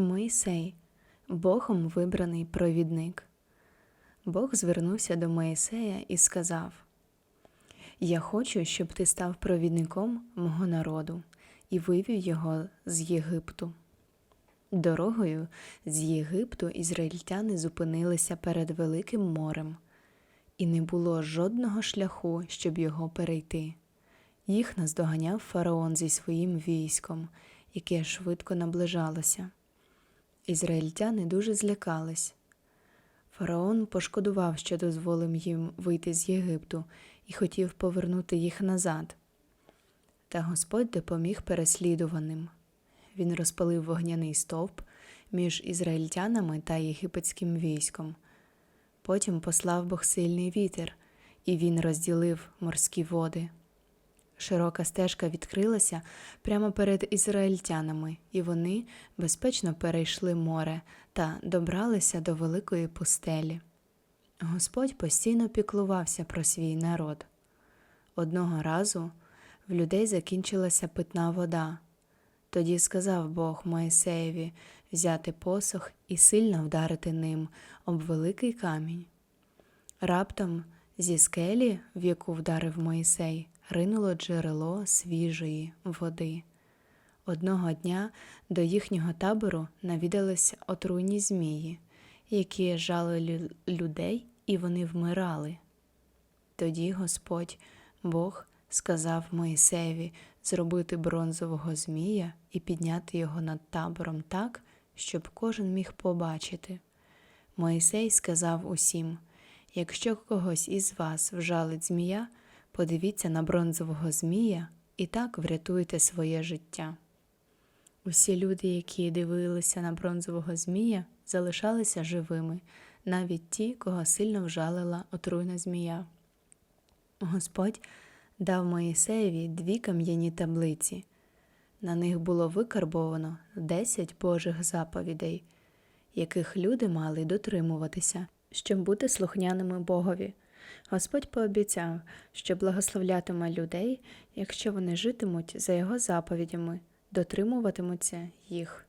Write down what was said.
Моїсей, Богом вибраний провідник. Бог звернувся до Моїсея і сказав: Я хочу, щоб ти став провідником мого народу і вивів його з Єгипту. Дорогою з Єгипту ізраїльтяни зупинилися перед Великим морем, і не було жодного шляху, щоб його перейти. Їх наздоганяв фараон зі своїм військом, яке швидко наближалося. Ізраїльтяни дуже злякались. Фараон пошкодував, що дозволив їм вийти з Єгипту і хотів повернути їх назад. Та Господь допоміг переслідуваним. Він розпалив вогняний стовп між ізраїльтянами та єгипетським військом. Потім послав Бог сильний вітер, і він розділив морські води. Широка стежка відкрилася прямо перед ізраїльтянами, і вони безпечно перейшли море та добралися до великої пустелі. Господь постійно піклувався про свій народ. Одного разу в людей закінчилася питна вода. Тоді сказав Бог Моїсеєві взяти посох і сильно вдарити ним об великий камінь. Раптом зі скелі, в яку вдарив Моїсей, ринуло джерело свіжої води. Одного дня до їхнього табору навідалися отруйні змії, які жали людей, і вони вмирали. Тоді Господь Бог сказав Моїсеєві зробити бронзового змія і підняти його над табором так, щоб кожен міг побачити. Моїсей сказав усім: якщо когось із вас вжалить змія, подивіться на бронзового змія і так врятуйте своє життя. Усі люди, які дивилися на бронзового змія, залишалися живими, навіть ті, кого сильно вжалила отруйна змія. Господь дав Моїсеєві дві кам'яні таблиці. На них було викарбовано десять Божих заповідей, яких люди мали дотримуватися, щоб бути слухняними Богові. Господь пообіцяв, що благословлятиме людей, якщо вони житимуть за його заповідями, дотримуватимуться їх.